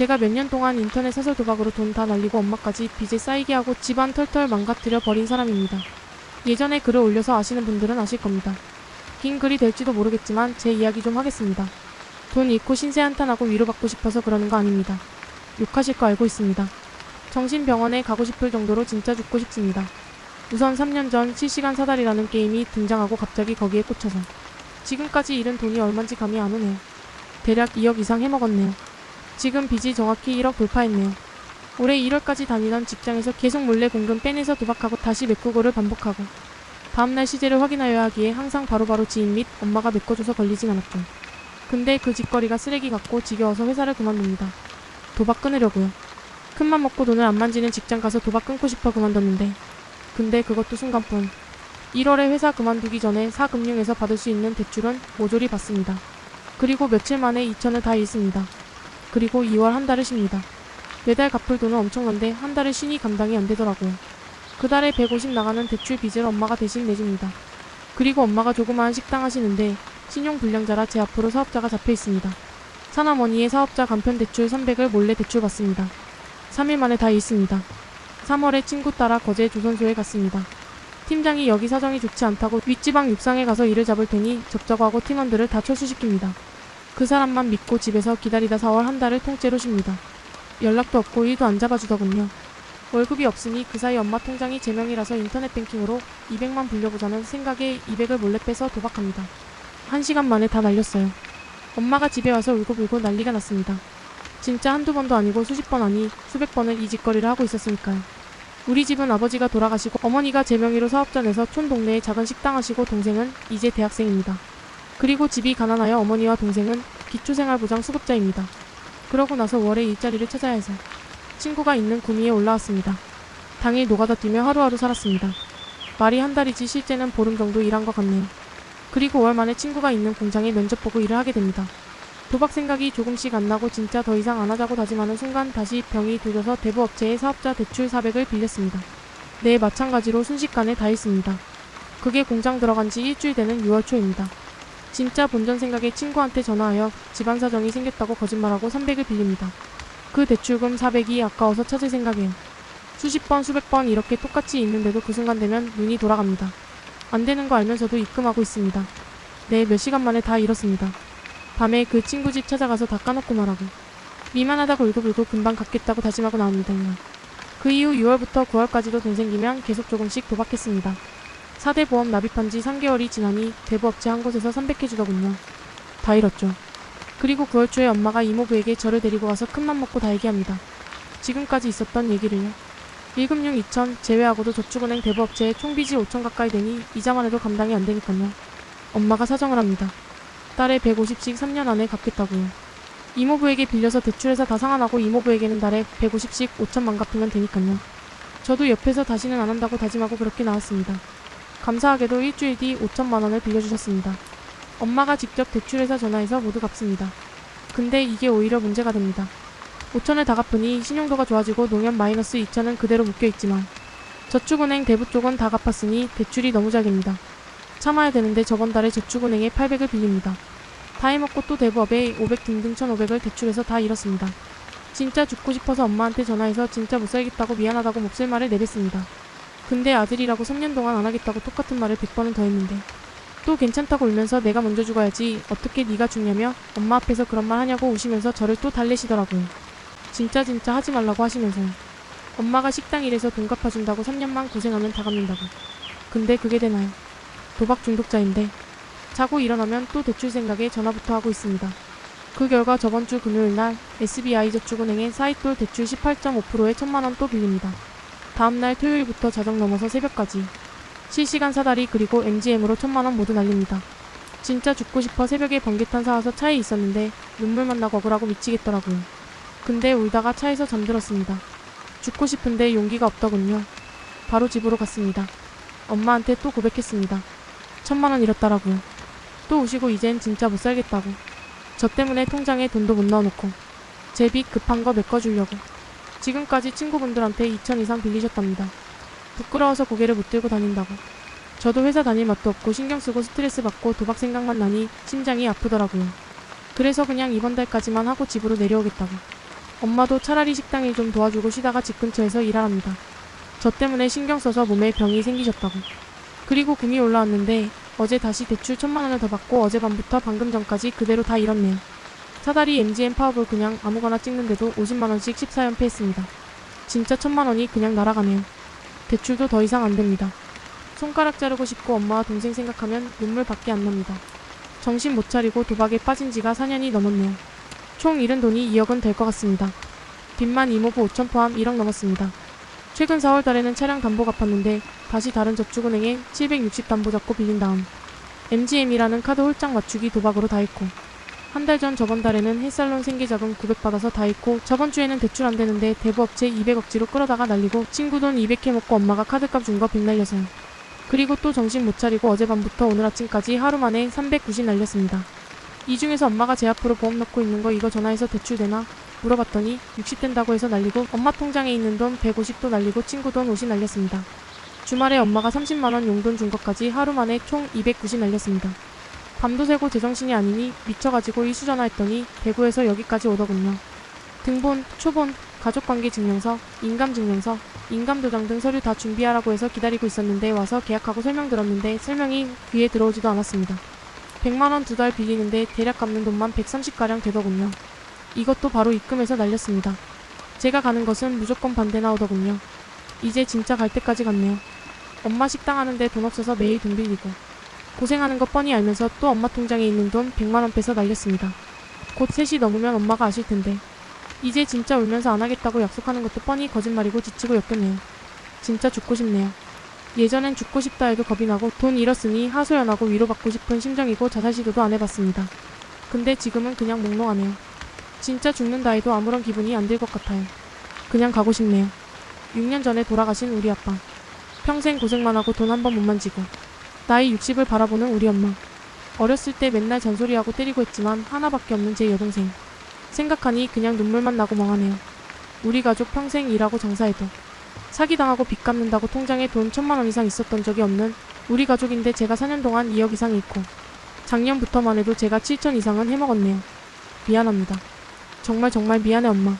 제가 몇 년 동안 인터넷 사설 도박으로 돈 다 날리고 엄마까지 빚에 쌓이게 하고 집안 털털 망가뜨려 버린 사람입니다. 예전에 글을 올려서 아시는 분들은 아실 겁니다. 긴 글이 될지도 모르겠지만 제 이야기 좀 하겠습니다. 돈 잃고 신세 한탄하고 위로받고 싶어서 그러는 거 아닙니다. 욕하실 거 알고 있습니다. 정신병원에 가고 싶을 정도로 진짜 죽고 싶습니다. 우선 3년 전 실시간 사다리라는 게임이 등장하고 갑자기 거기에 꽂혀서 지금까지 잃은 돈이 얼만지 감이 안 오네요. 대략 2억 이상 해먹었네요. 지금 빚이 정확히 1억 돌파했네요. 올해 1월까지 다니던 직장에서 계속 몰래 공금 빼내서 도박하고 다시 메꾸고를 반복하고 다음날 시제를 확인하여야 하기에 항상 바로바로 지인 및 엄마가 메꿔줘서 걸리진 않았죠. 근데 그 짓거리가 쓰레기 같고 지겨워서 회사를 그만둡니다. 도박 끊으려고요. 큰맘 먹고 돈을 안 만지는 직장 가서 도박 끊고 싶어 그만뒀는데 근데 그것도 순간뿐 1월에 회사 그만두기 전에 사금융에서 받을 수 있는 대출은 모조리 받습니다. 그리고 며칠 만에 2천을 다 잃습니다. 그리고 2월 한 달을 쉽니다. 매달 갚을 돈은 엄청난데 한 달을 쉬니 감당이 안 되더라고요. 그 달에 150 나가는 대출 빚을 엄마가 대신 내줍니다. 그리고 엄마가 조그마한 식당 하시는데 신용 불량자라 제 앞으로 사업자가 잡혀 있습니다. 사나머니의 사업자 간편 대출 300을 몰래 대출 받습니다. 3일 만에 다 잃습니다. 3월에 친구 따라 거제 조선소에 갔습니다. 팀장이 여기 사정이 좋지 않다고 윗지방 육상에 가서 일을 잡을 테니 접자고 하고 팀원들을 다 철수시킵니다. 그 사람만 믿고 집에서 기다리다 4월 한 달을 통째로 쉽니다. 연락도 없고 일도 안 잡아주더군요. 월급이 없으니 그 사이 엄마 통장이 제 명이라서 인터넷 뱅킹으로 200만 불려보자는 생각에 200을 몰래 빼서 도박합니다. 한 시간 만에 다 날렸어요. 엄마가 집에 와서 울고불고 난리가 났습니다. 진짜 한두 번도 아니고 수십 번 아니 수백 번을 이 짓거리를 하고 있었으니까요. 우리 집은 아버지가 돌아가시고 어머니가 제 명의로 사업자 내서 촌 동네에 작은 식당 하시고 동생은 이제 대학생입니다. 그리고 집이 가난하여 어머니와 동생은 기초생활보장 수급자입니다. 그러고 나서 월에 일자리를 찾아야 해서 친구가 있는 구미에 올라왔습니다. 당일 노가다 뛰며 하루하루 살았습니다. 말이 한 달이지 실제는 보름 정도 일한 것 같네요. 그리고 월 만에 친구가 있는 공장에 면접 보고 일을 하게 됩니다. 도박 생각이 조금씩 안 나고 진짜 더 이상 안 하자고 다짐하는 순간 다시 병이 들려서 대부업체의 사업자 대출 400을 빌렸습니다. 네, 마찬가지로 순식간에 다 했습니다. 그게 공장 들어간 지 일주일 되는 6월 초입니다. 진짜 본전 생각에 친구한테 전화하여 집안 사정이 생겼다고 거짓말하고 300을 빌립니다. 그 대출금 400이 아까워서 찾을 생각이에요. 수십 번 수백 번 이렇게 똑같이 있는데도 그 순간 되면 눈이 돌아갑니다. 안 되는 거 알면서도 입금하고 있습니다. 네, 몇 시간 만에 다 잃었습니다. 밤에 그 친구 집 찾아가서 다 까놓고 말하고 미만하다고 울고불고 금방 갚겠다고 다짐하고 나옵니다. 그 이후 6월부터 9월까지도 돈 생기면 계속 조금씩 도박했습니다. 4대 보험 납입한 지 3개월이 지나니 대부업체 한 곳에서 300해 주더군요. 다 잃었죠. 그리고 9월 초에 엄마가 이모부에게 저를 데리고 와서 큰맘 먹고 다 얘기합니다. 지금까지 있었던 얘기를요. 1금융 2천 제외하고도 저축은행 대부업체에 총빚이 5천 가까이 되니 이자만 해도 감당이 안 되니까요. 엄마가 사정을 합니다. 달에 150씩 3년 안에 갚겠다고요. 이모부에게 빌려서 대출해서 다 상환하고 이모부에게는 달에 150씩 5천만 갚으면 되니까요. 저도 옆에서 다시는 안 한다고 다짐하고 그렇게 나왔습니다. 감사하게도 일주일 뒤 5천만 원을 빌려주셨습니다. 엄마가 직접 대출회사 전화해서 모두 갚습니다. 근데 이게 오히려 문제가 됩니다. 5천을 다 갚으니 신용도가 좋아지고 농협 마이너스 2천은 그대로 묶여있지만 저축은행 대부 쪽은 다 갚았으니 대출이 너무 잘 됩니다. 참아야 되는데 저번 달에 저축은행에 800을 빌립니다. 다 해먹고 또 대부업에 500 등등 1500을 대출해서 다 잃었습니다. 진짜 죽고 싶어서 엄마한테 전화해서 진짜 못 살겠다고 미안하다고 몹쓸 말을 내뱉습니다. 근데 아들이라고 3년 동안 안 하겠다고 똑같은 말을 100번은 더 했는데 또 괜찮다고 울면서 내가 먼저 죽어야지 어떻게 네가 죽냐며 엄마 앞에서 그런 말 하냐고 우시면서 저를 또 달래시더라고요. 진짜 진짜 하지 말라고 하시면서요. 엄마가 식당 일해서 돈 갚아준다고 3년만 고생하면 다 갚는다고. 근데 그게 되나요? 도박 중독자인데 자고 일어나면 또 대출 생각에 전화부터 하고 있습니다. 그 결과 저번 주 금요일 날 SBI저축은행에 사이톨 대출 18.5%에 천만 원 또 빌립니다. 다음날 토요일부터 자정 넘어서 새벽까지 실시간 사다리 그리고 MGM으로 천만 원 모두 날립니다. 진짜 죽고 싶어 새벽에 번개탄 사와서 차에 있었는데 눈물만 나고 억울하고 미치겠더라고요. 근데 울다가 차에서 잠들었습니다. 죽고 싶은데 용기가 없더군요. 바로 집으로 갔습니다. 엄마한테 또 고백했습니다. 천만 원 잃었다라고요. 또 우시고 이젠 진짜 못 살겠다고. 저 때문에 통장에 돈도 못 넣어놓고 제 빚 급한 거 메꿔주려고. 지금까지 친구분들한테 2천 이상 빌리셨답니다. 부끄러워서 고개를 못 들고 다닌다고. 저도 회사 다닐 맛도 없고 신경 쓰고 스트레스 받고 도박 생각만 나니 심장이 아프더라고요. 그래서 그냥 이번 달까지만 하고 집으로 내려오겠다고. 엄마도 차라리 식당 일 좀 도와주고 쉬다가 집 근처에서 일하랍니다. 저 때문에 신경 써서 몸에 병이 생기셨다고. 그리고 금이 올라왔는데 어제 다시 대출 천만 원을 더 받고 어젯밤부터 방금 전까지 그대로 다 잃었네요. 사다리 MGM 파업을 그냥 아무거나 찍는데도 50만 원씩 14연패 했습니다. 진짜 천만 원이 그냥 날아가네요. 대출도 더 이상 안 됩니다. 손가락 자르고 싶고 엄마와 동생 생각하면 눈물밖에 안 납니다. 정신 못 차리고 도박에 빠진 지가 4년이 넘었네요. 총 잃은 돈이 2억은 될 것 같습니다. 빚만 이모부 5천 포함 1억 넘었습니다. 최근 4월 달에는 차량 담보 갚았는데 다시 다른 저축은행에 760 담보 잡고 빌린 다음 MGM이라는 카드 홀짝 맞추기 도박으로 다 했고 한 달 전 저번 달에는 햇살론 생계자금 900 받아서 다 했고 저번 주에는 대출 안 되는데 대부업체 200억지로 끌어다가 날리고 친구 돈 200해 먹고 엄마가 카드값 준거100 날려서요. 그리고 또 정신 못 차리고 어젯밤부터 오늘 아침까지 하루 만에 390 날렸습니다. 이 중에서 엄마가 제 앞으로 보험 넣고 있는 거 이거 전화해서 대출 되나? 물어봤더니 60 된다고 해서 날리고 엄마 통장에 있는 돈 150도 날리고 친구 돈 50 날렸습니다. 주말에 엄마가 30만원 용돈 준 것까지 하루 만에 총 290 날렸습니다. 밤도 새고 제정신이 아니니 미쳐가지고 이수 전화했더니 대구에서 여기까지 오더군요. 등본, 초본, 가족관계 증명서, 인감 증명서, 인감 도장 등 서류 다 준비하라고 해서 기다리고 있었는데 와서 계약하고 설명 들었는데 설명이 귀에 들어오지도 않았습니다. 100만원 두 달 빌리는데 대략 갚는 돈만 130가량 되더군요. 이것도 바로 입금해서 날렸습니다. 제가 가는 것은 무조건 반대 나오더군요. 이제 진짜 갈 때까지 갔네요. 엄마 식당 하는데 돈 없어서 매일 돈 빌리고 고생하는 거 뻔히 알면서 또 엄마 통장에 있는 돈 100만원 빼서 날렸습니다. 곧 3시 넘으면 엄마가 아실 텐데 이제 진짜 울면서 안 하겠다고 약속하는 것도 뻔히 거짓말이고 지치고 역겹네요. 진짜 죽고 싶네요. 예전엔 죽고 싶다 해도 겁이 나고 돈 잃었으니 하소연하고 위로받고 싶은 심정이고 자살 시도도 안 해봤습니다. 근데 지금은 그냥 몽롱하네요. 진짜 죽는다 해도 아무런 기분이 안 들 것 같아요. 그냥 가고 싶네요. 6년 전에 돌아가신 우리 아빠. 평생 고생만 하고 돈 한 번 못 만지고 나이 60을 바라보는 우리 엄마. 어렸을 때 맨날 잔소리하고 때리고 했지만 하나밖에 없는 제 여동생. 생각하니 그냥 눈물만 나고 멍하네요. 우리 가족 평생 일하고 장사해도 사기당하고 빚 갚는다고 통장에 돈 천만 원 이상 있었던 적이 없는 우리 가족인데 제가 4년 동안 2억 이상 잃고 작년부터만 해도 제가 7천 이상은 해먹었네요. 미안합니다. 정말 정말 미안해 엄마.